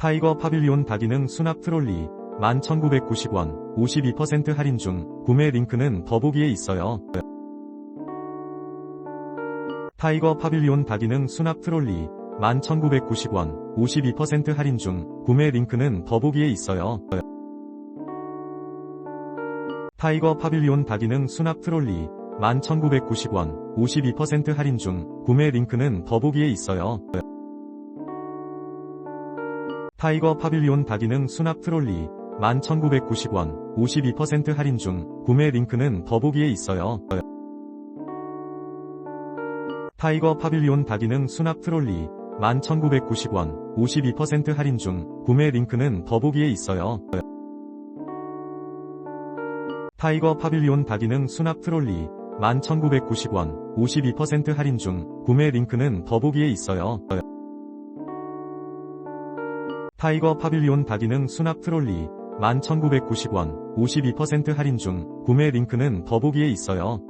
타이거 파빌리온 다기능 수납 트롤리 11,990원 52% 할인 중 구매 링크는 더보기에 있어요. 타이거 파빌리온 다기능 수납 트롤리 11,990원 52% 할인 중 구매 링크는 더보기에 있어요. 타이거 파빌리온 다기능 수납 트롤리 11,990원 52% 할인 중 구매 링크는 더보기에 있어요. 타이거 파빌리온 다기능 수납 트롤리 11,990원 52% 할인 중 구매 링크는 더보기에 있어요. 타이거 파빌리온 다기능 수납 트롤리 11,990원 52% 할인 중 구매 링크는 더보기에 있어요. 타이거 파빌리온 다기능 수납 트롤리 11,990원 52% 할인 중 구매 링크는 더보기에 있어요. 타이거 파빌리온 다기능 수납 트롤리 11,990원 52% 할인 중 구매 링크는 더보기에 있어요.